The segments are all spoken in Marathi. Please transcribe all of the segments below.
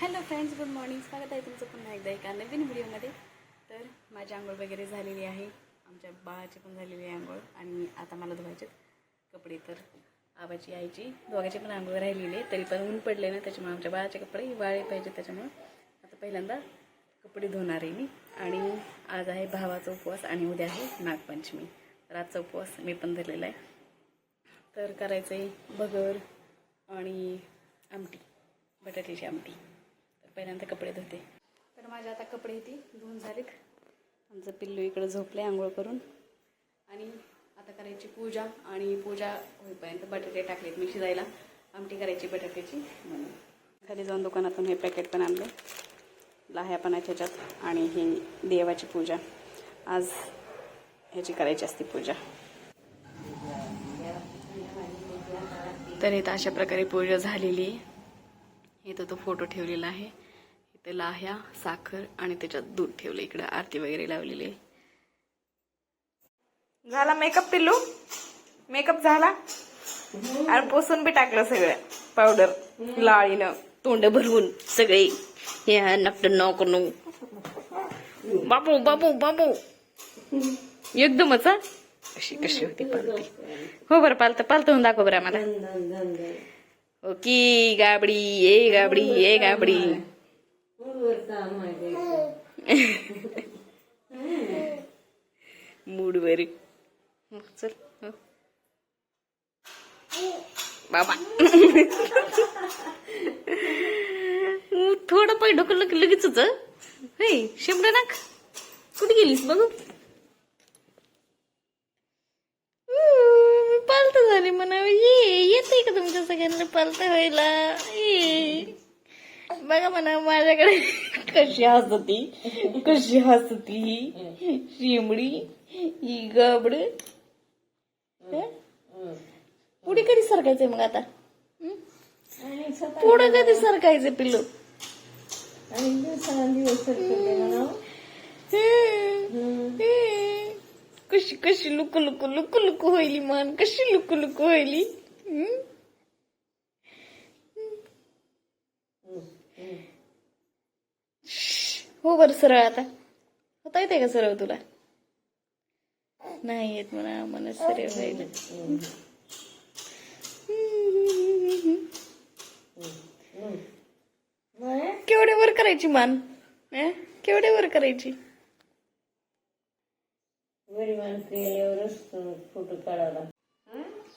Hello friends good morning. स्वागत आहे तुमचं पुन्हा एकदा एका नवीन व्हिडिओमध्ये. तर माझी आंघोळ वगैरे झालेली आहे. आमच्या बाळाची पण झालेली आहे आंघोळ आणि आता मला धुवायचे कपडे. तर आबाची आईची दोघांची पण आंघोळ राहिलेली आहे. तरी पण ऊन पडले ना त्याच्यामुळे आमच्या बाळाचे कपडे वाळे पाहिजे त्याच्यामुळे आता पहिल्यांदा कपडे धुणार आहे मी. आणि आज आहे भावाचा उपवास आणि उद्या आहे नागपंचमी. तर आजचा उपवास मी पण धरलेला आहे. तर करायचं आहे भगर आणि आमटी बटाट्याची आमटी. पहिल्यांदा कपडे धुते. तर माझे आता कपडे इथे धुवून झालेत. आमचं पिल्लू इकडं झोपले आंघोळ करून. आणि आता करायची पूजा आणि पूजा होईपर्यंत बटाटे टाकलेत मी शिजायला. आमटी करायची बटाट्याची म्हणून. खाली जाऊन दुकानातून हे पॅकेट पण आणलं. लाह्या पण ह्याच्यात आणि ही देवाची पूजा. आज ह्याची करायची असते पूजा. तर इथं अशा प्रकारे पूजा झालेली आहे. इथं तो फोटो ठेवलेला आहे. इथं लाह्या साखर आणि त्याच्यात दूध ठेवलं इकडं आरती वगैरे लावलेली आहे. झाला मेकअप पिल्लू? मेकअप झाला? आणि पोसून बी टाकलं सगळं. पावडर लाळीनं तोंड भरवून सगळे. हे नकट नको. नऊ बाबू बाबू बाबू. एकदमच अशी कशी कशी होती पालती. हो बरं पालतं पालतं होऊन दाखव बरं आम्हाला. ओकी गाबडी ए गाबडी ए गाबडी. मूडवर. हं, चल हो. बाबा. थोडं पाय डोकं लगेच होत हे. शेमडं नाक. कुठे गेलीस बघू? पालत झाली म्हणा ये येते का तुमच्या सगळ्यांना पालत व्हायला ये. बघा म्हणा माझ्याकडे कशी हसती कशी हसती शिमडी ही गबड. पुढे कधी सरकायचंय मग आता? हं? पुढं कधी सरकायचं पिल्लू? हं. कशी कशी लुक लुक लुक लुक होईली मान कशी लुक लुक होईली? हं? बर सरळ आता. होता येते का सरळ तुला? नाही येत म्हणा मला सरळ व्हायला. केवढे वर करायची मान? केवढे वर करायची?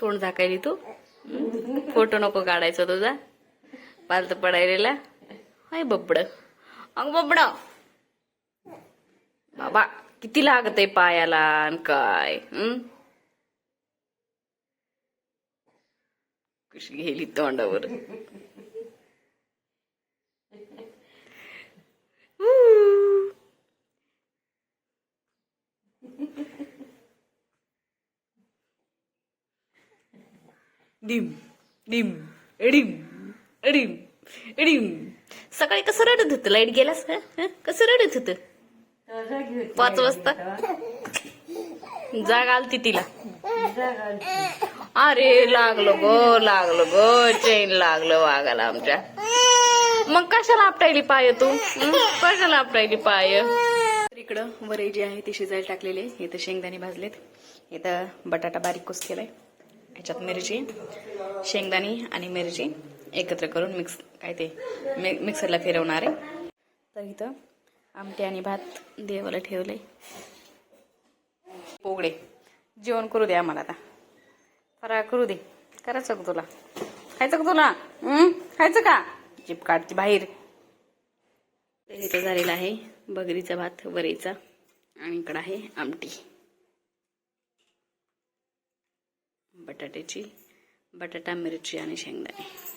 तोंड झाकायली तू? फोटो नको काढायचा तुझा. पालत पडायला हाय बबड. अंग बबड. बाबा किती लागत आहे पायाला आणि काय? कशी गेली तोंडावर? डिम डिम डिम डिम डिम सकाळी कसं रडत होतं? लाइट गेलास का? हं? कसं रडत होतं? पाच वाजता. जाग आलती तिला. अरे लागलो गो लागलो गो चैन लागलं वागायला आमच्या. मग कशाला आपटायली पाय तू? कशाला आपटायली पाय? इकडं वरे जी आहे ती शिजायला टाकलेले इथं शेंगदाणे भाजलेत. इथं बटाटा बारीक कुस केलाय. ह्याच्यात मिरची शेंगदाणे आणि मिरची एकत्र करून मिक्स काय ते मि- मिक्सरला फिरवणार आहे. तर इथं आमटे आणि भात देवाला ठेवले पोगडे. जेवण करू दे आम्हाला आता. फराळ करू दे. करायचं का तुला? खायचं का तुला? खायचं का? चिप काढची बाहेर. तर इथं झालेला आहे बगरीचा भात वरीचा आणि इकडं आहे आमटी. बटाट्याची बटाटा मिरची आणि शेंगदाणे.